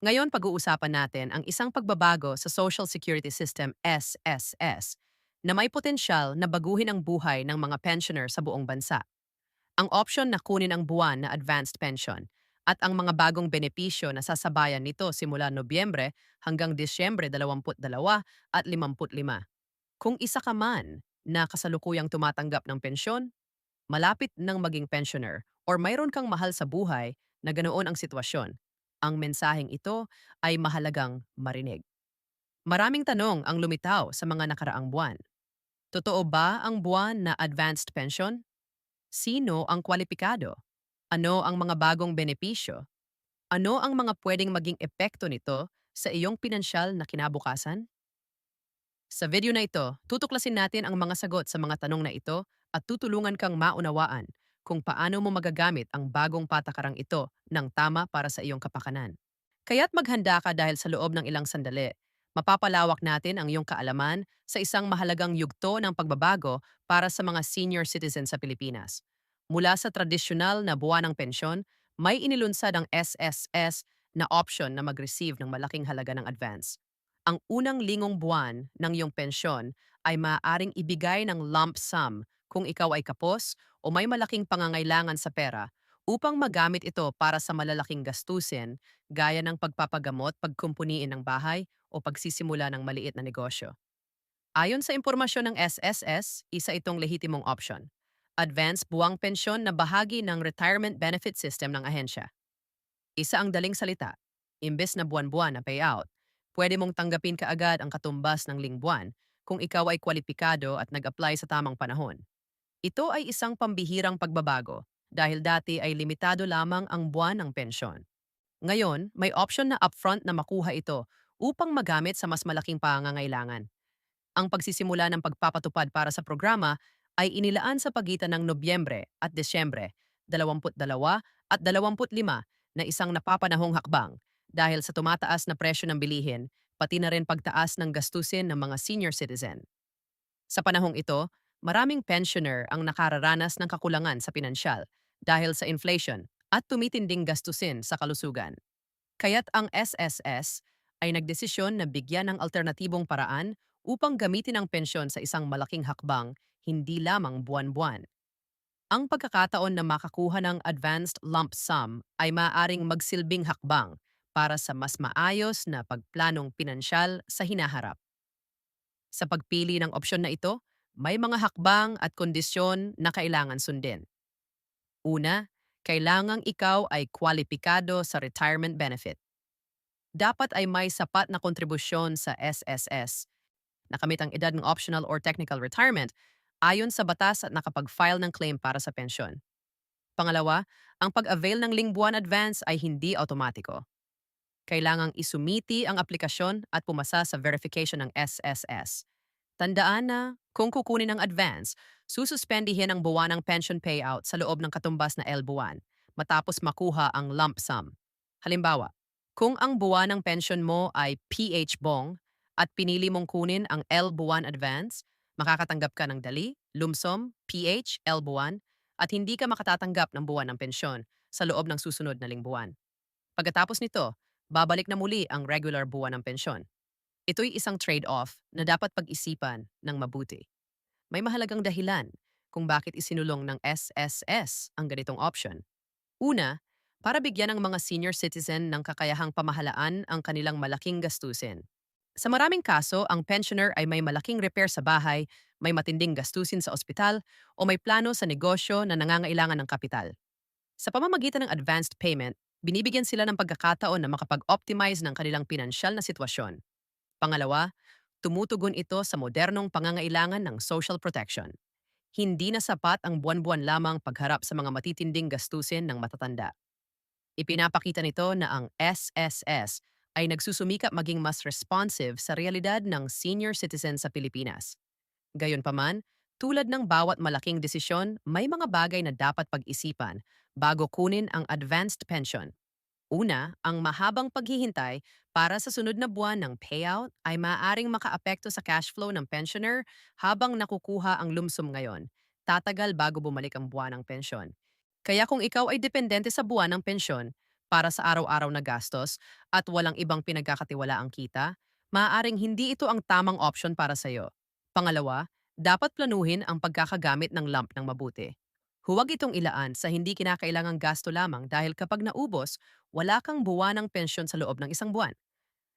Ngayon pag-uusapan natin ang isang pagbabago sa Social Security System SSS na may potensyal na baguhin ang buhay ng mga pensioner sa buong bansa. Ang option na kunin ang buwan na advanced pension at ang mga bagong benepisyo na sasabayan nito simula Nobyembre hanggang Disyembre 22 at 55. Kung isa ka man na kasalukuyang tumatanggap ng pensyon, malapit ng maging pensioner or mayroon kang mahal sa buhay na ganoon ang sitwasyon, ang mensaheng ito ay mahalagang marinig. Maraming tanong ang lumitaw sa mga nakaraang buwan. Totoo ba ang buwan na advanced pension? Sino ang kwalipikado? Ano ang mga bagong benepisyo? Ano ang mga pwedeng maging epekto nito sa iyong pinansyal na kinabukasan? Sa video na ito, tutuklasin natin ang mga sagot sa mga tanong na ito at tutulungan kang maunawaan kung paano mo magagamit ang bagong patakarang ito ng tama para sa iyong kapakanan. Kaya't maghanda ka dahil sa loob ng ilang sandali, mapapalawak natin ang iyong kaalaman sa isang mahalagang yugto ng pagbabago para sa mga senior citizen sa Pilipinas. Mula sa tradisyonal na buwan ng pensyon, may inilunsad ang SSS na option na mag-receive ng malaking halaga ng advance. Ang unang lingong buwan ng iyong pensyon ay maaaring ibigay ng lump sum kung ikaw ay kapos o may malaking pangangailangan sa pera upang magamit ito para sa malalaking gastusin gaya ng pagpapagamot, pagkumpuniin ng bahay o pagsisimula ng maliit na negosyo. Ayon sa impormasyon ng SSS, isa itong lehitimong option. Advance buwang pensyon na bahagi ng retirement benefit system ng ahensya. Isa ang daling salita. Imbes na buwan-buwan na payout, pwede mong tanggapin kaagad ang katumbas ng lingbuan kung ikaw ay kwalipikado at nag-apply sa tamang panahon. Ito ay isang pambihirang pagbabago dahil dati ay limitado lamang ang buwan ng pensyon. Ngayon, may option na upfront na makuha ito upang magamit sa mas malaking pangangailangan. Ang pagsisimula ng pagpapatupad para sa programa ay inilaan sa pagitan ng Nobyembre at Desyembre 22 at 25 na isang napapanahong hakbang dahil sa tumataas na presyo ng bilihin pati na rin pagtaas ng gastusin ng mga senior citizen. Sa panahong ito, maraming pensioner ang nakararanas ng kakulangan sa pinansyal dahil sa inflation at tumitinding gastusin sa kalusugan. Kaya't ang SSS ay nagdesisyon na bigyan ng alternatibong paraan upang gamitin ang pensyon sa isang malaking hakbang, hindi lamang buwan-buwan. Ang pagkakataon na makakuha ng advanced lump sum ay maaaring magsilbing hakbang para sa mas maayos na pagplanong pinansyal sa hinaharap. Sa pagpili ng opsyon na ito, may mga hakbang at kondisyon na kailangan sundin. Una, kailangang ikaw ay kwalipikado sa retirement benefit. Dapat ay may sapat na kontribusyon sa SSS. Nakamit ang edad ng optional or technical retirement ayon sa batas at nakapag-file ng claim para sa pensyon. Pangalawa, ang pag-avail ng lingbuan advance ay hindi automatiko. Kailangang isumiti ang aplikasyon at pumasa sa verification ng SSS. Tandaan na, kung kukunin ang advance, sususpendihin ang buwanang pension payout sa loob ng katumbas na L buwan matapos makuha ang lump sum. Halimbawa, kung ang buwan ng pension mo ay PH bong at pinili mong kunin ang L buwan advance, makakatanggap ka ng dali, lumsum, PH, L buwan, at hindi ka makatatanggap ng buwan ng pensyon sa loob ng susunod na lingbuwan. Pagkatapos nito, babalik na muli ang regular buwan ng pensyon. Ito'y isang trade-off na dapat pag-isipan ng mabuti. May mahalagang dahilan kung bakit isinulong ng SSS ang ganitong option. Una, para bigyan ng mga senior citizen ng kakayahang pamahalaan ang kanilang malaking gastusin. Sa maraming kaso, ang pensioner ay may malaking repair sa bahay, may matinding gastusin sa ospital, o may plano sa negosyo na nangangailangan ng kapital. Sa pamamagitan ng advanced payment, binibigyan sila ng pagkakataon na makapag-optimize ng kanilang pinansyal na sitwasyon. Pangalawa, tumutugon ito sa modernong pangangailangan ng social protection. Hindi na sapat ang buwan-buwan lamang pagharap sa mga matitinding gastusin ng matatanda. Ipinapakita nito na ang SSS ay nagsusumikap maging mas responsive sa realidad ng senior citizen sa Pilipinas. Gayunpaman, tulad ng bawat malaking desisyon, may mga bagay na dapat pag-isipan bago kunin ang advanced pension Una, ang mahabang paghihintay para sa sunod na buwan ng payout ay maaaring makaapekto sa cash flow ng pensioner habang nakukuha ang lumsum ngayon. Tatagal bago bumalik ang buwan ng pensyon. Kaya kung ikaw ay dependente sa buwan ng pensyon, para sa araw-araw na gastos at walang ibang pinagkakatiwalaang kita, maaaring hindi ito ang tamang option para sa iyo. Pangalawa, dapat planuhin ang pagkakagamit ng lump ng mabuti. Huwag itong ilaan sa hindi kinakailangang gasto lamang dahil kapag naubos, wala kang buwanang pensyon sa loob ng isang buwan.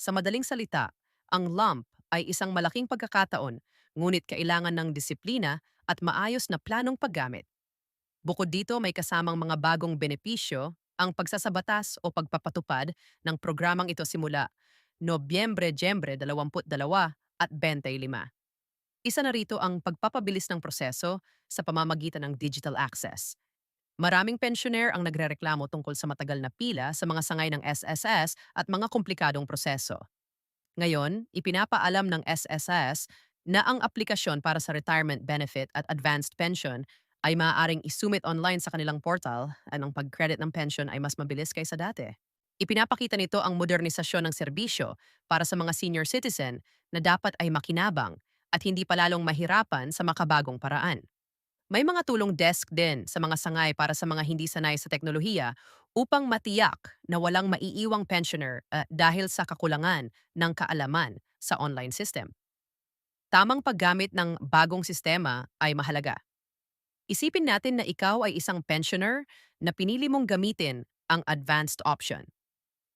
Sa madaling salita, ang lump ay isang malaking pagkakataon, ngunit kailangan ng disiplina at maayos na planong paggamit. Bukod dito, may kasamang mga bagong benepisyo ang pagsasabatas o pagpapatupad ng programang ito simula Nobyembre-Dyembre 22 at 25. Isa na rito ang pagpapabilis ng proseso sa pamamagitan ng digital access. Maraming pensioner ang nagrereklamo tungkol sa matagal na pila sa mga sangay ng SSS at mga komplikadong proseso. Ngayon, ipinapaalam ng SSS na ang aplikasyon para sa retirement benefit at advanced pension ay maaaring isumit online sa kanilang portal at ang pag-credit ng pension ay mas mabilis kaysa dati. Ipinapakita nito ang modernisasyon ng serbisyo para sa mga senior citizen na dapat ay makinabang at hindi palalong mahirapan sa makabagong paraan. May mga tulong desk din sa mga sangay para sa mga hindi sanay sa teknolohiya upang matiyak na walang maiiwang pensioner uh, dahil sa kakulangan ng kaalaman sa online system. Tamang paggamit ng bagong sistema ay mahalaga. Isipin natin na ikaw ay isang pensioner na pinili mong gamitin ang advanced option.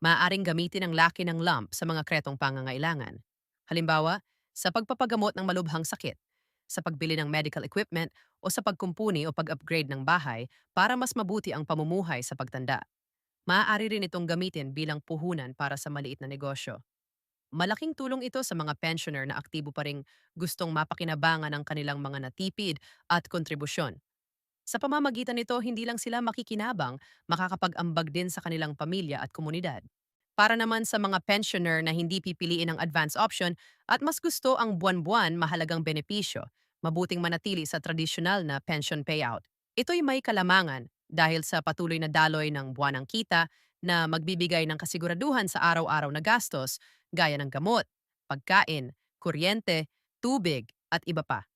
Maaaring gamitin ang laki ng lump sa mga kretong pangangailangan. Halimbawa, sa pagpapagamot ng malubhang sakit, sa pagbili ng medical equipment o sa pagkumpuni o pag-upgrade ng bahay para mas mabuti ang pamumuhay sa pagtanda. Maaari rin itong gamitin bilang puhunan para sa maliit na negosyo. Malaking tulong ito sa mga pensioner na aktibo pa ring gustong mapakinabangan ang kanilang mga natipid at kontribusyon. Sa pamamagitan nito, hindi lang sila makikinabang, makakapag-ambag din sa kanilang pamilya at komunidad. Para naman sa mga pensioner na hindi pipiliin ang advance option at mas gusto ang buwan-buwan mahalagang benepisyo, mabuting manatili sa tradisyonal na pension payout. Ito'y may kalamangan dahil sa patuloy na daloy ng buwanang kita na magbibigay ng kasiguraduhan sa araw-araw na gastos gaya ng gamot, pagkain, kuryente, tubig at iba pa.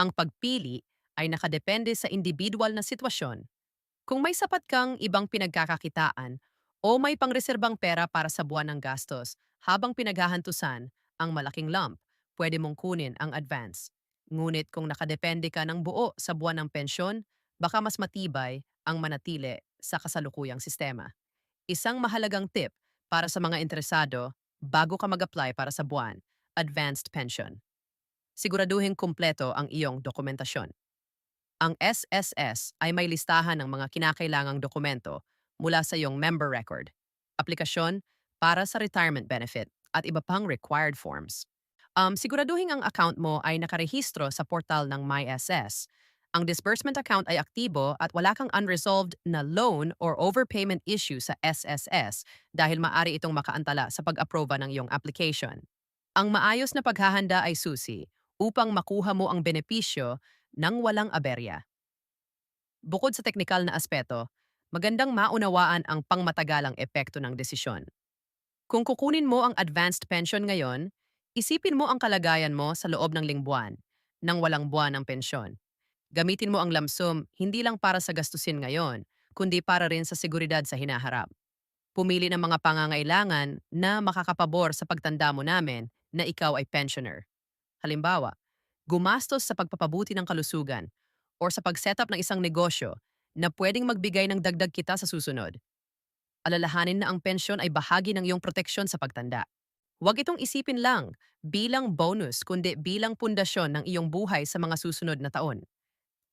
Ang pagpili ay nakadepende sa individual na sitwasyon. Kung may sapat kang ibang pinagkakakitaan o may pangreserbang pera para sa buwan ng gastos habang pinaghahantusan ang malaking lump, pwede mong kunin ang advance. Ngunit kung nakadepende ka ng buo sa buwan ng pensyon, baka mas matibay ang manatili sa kasalukuyang sistema. Isang mahalagang tip para sa mga interesado bago ka mag-apply para sa buwan, advanced pension. Siguraduhin kumpleto ang iyong dokumentasyon. Ang SSS ay may listahan ng mga kinakailangang dokumento mula sa iyong member record, aplikasyon para sa retirement benefit at iba pang required forms. Um, siguraduhin ang account mo ay nakarehistro sa portal ng MySS. Ang disbursement account ay aktibo at wala kang unresolved na loan or overpayment issue sa SSS dahil maari itong makaantala sa pag-aproba ng iyong application. Ang maayos na paghahanda ay susi upang makuha mo ang benepisyo ng walang aberya. Bukod sa teknikal na aspeto, magandang maunawaan ang pangmatagalang epekto ng desisyon. Kung kukunin mo ang advanced pension ngayon, isipin mo ang kalagayan mo sa loob ng lingbuan, nang walang buwan ng pensyon. Gamitin mo ang lamsum hindi lang para sa gastusin ngayon, kundi para rin sa seguridad sa hinaharap. Pumili ng mga pangangailangan na makakapabor sa pagtanda mo namin na ikaw ay pensioner. Halimbawa, gumastos sa pagpapabuti ng kalusugan or sa pag-setup ng isang negosyo na pwedeng magbigay ng dagdag kita sa susunod. Alalahanin na ang pensyon ay bahagi ng iyong proteksyon sa pagtanda. Huwag itong isipin lang bilang bonus kundi bilang pundasyon ng iyong buhay sa mga susunod na taon.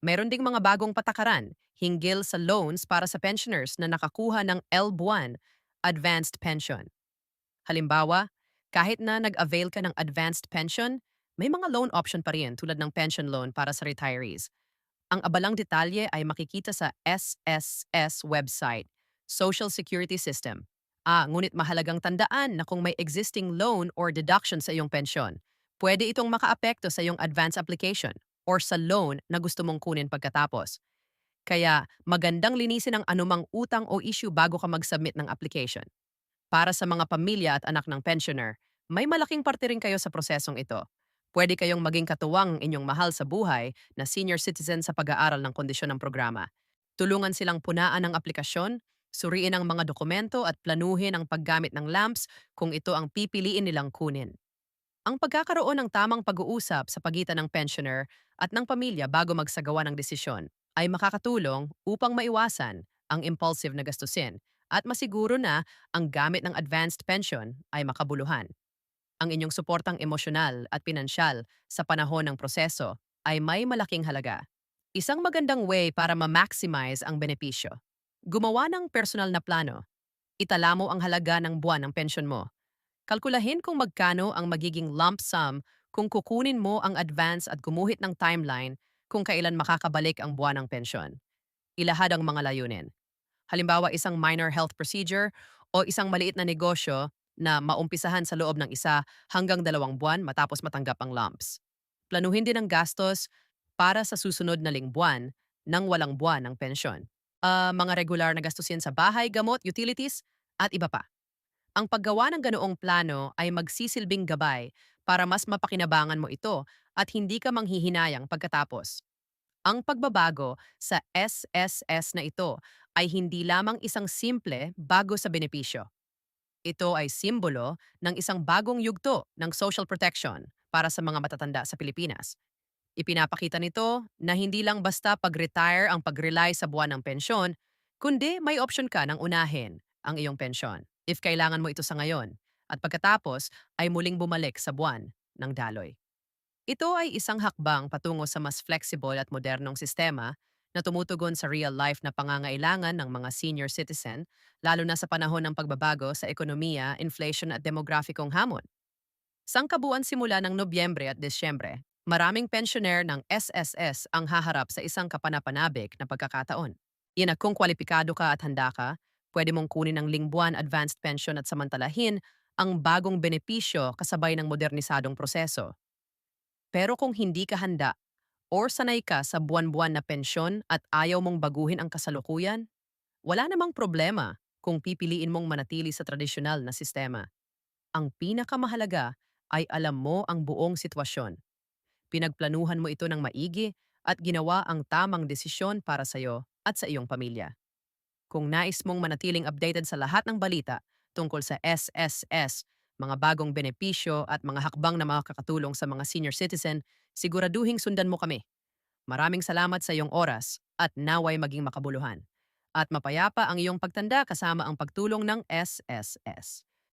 Meron ding mga bagong patakaran hinggil sa loans para sa pensioners na nakakuha ng L1 Advanced Pension. Halimbawa, kahit na nag-avail ka ng advanced pension, may mga loan option pa rin tulad ng pension loan para sa retirees. Ang abalang detalye ay makikita sa SSS website, Social Security System. Ah, ngunit mahalagang tandaan na kung may existing loan or deduction sa iyong pensyon, pwede itong makaapekto sa iyong advance application or sa loan na gusto mong kunin pagkatapos. Kaya magandang linisin ang anumang utang o issue bago ka mag-submit ng application. Para sa mga pamilya at anak ng pensioner, may malaking parte rin kayo sa prosesong ito. Pwede kayong maging katuwang inyong mahal sa buhay na senior citizen sa pag-aaral ng kondisyon ng programa. Tulungan silang punaan ang aplikasyon Suriin ang mga dokumento at planuhin ang paggamit ng lamps kung ito ang pipiliin nilang kunin. Ang pagkakaroon ng tamang pag-uusap sa pagitan ng pensioner at ng pamilya bago magsagawa ng desisyon ay makakatulong upang maiwasan ang impulsive na gastusin at masiguro na ang gamit ng advanced pension ay makabuluhan. Ang inyong suportang emosyonal at pinansyal sa panahon ng proseso ay may malaking halaga. Isang magandang way para ma-maximize ang benepisyo. Gumawa ng personal na plano. Itala mo ang halaga ng buwan ng pensyon mo Kalkulahin kung magkano ang magiging lump sum kung kukunin mo ang advance at gumuhit ng timeline kung kailan makakabalik ang buwan ng pensyon. Ilahad ang mga layunin. Halimbawa, isang minor health procedure o isang maliit na negosyo na maumpisahan sa loob ng isa hanggang dalawang buwan matapos matanggap ang lumps. Planuhin din ang gastos para sa susunod na lingbuwan nang walang buwan ng pensyon. Ah, mga regular na gastusin sa bahay, gamot, utilities, at iba pa. Ang paggawa ng ganoong plano ay magsisilbing gabay para mas mapakinabangan mo ito at hindi ka manghihinayang pagkatapos. Ang pagbabago sa SSS na ito ay hindi lamang isang simple bago sa benepisyo. Ito ay simbolo ng isang bagong yugto ng social protection para sa mga matatanda sa Pilipinas. Ipinapakita nito na hindi lang basta pag-retire ang pag-rely sa buwan ng pensyon, kundi may option ka ng unahin ang iyong pensyon if kailangan mo ito sa ngayon at pagkatapos ay muling bumalik sa buwan ng daloy. Ito ay isang hakbang patungo sa mas flexible at modernong sistema na tumutugon sa real-life na pangangailangan ng mga senior citizen, lalo na sa panahon ng pagbabago sa ekonomiya, inflation at demografikong hamon. Sangkabuan simula ng Nobyembre at Desyembre, maraming pensioner ng SSS ang haharap sa isang kapanapanabik na pagkakataon. Yan kung kwalipikado ka at handa ka, Pwede mong kunin ang lingbuan advanced pension at samantalahin ang bagong benepisyo kasabay ng modernisadong proseso. Pero kung hindi ka handa or sanay ka sa buwan-buwan na pensyon at ayaw mong baguhin ang kasalukuyan, wala namang problema kung pipiliin mong manatili sa tradisyonal na sistema. Ang pinakamahalaga ay alam mo ang buong sitwasyon. Pinagplanuhan mo ito ng maigi at ginawa ang tamang desisyon para sa iyo at sa iyong pamilya. Kung nais mong manatiling updated sa lahat ng balita tungkol sa SSS, mga bagong benepisyo at mga hakbang na makakatulong sa mga senior citizen, siguraduhing sundan mo kami. Maraming salamat sa iyong oras at naway maging makabuluhan. At mapayapa ang iyong pagtanda kasama ang pagtulong ng SSS.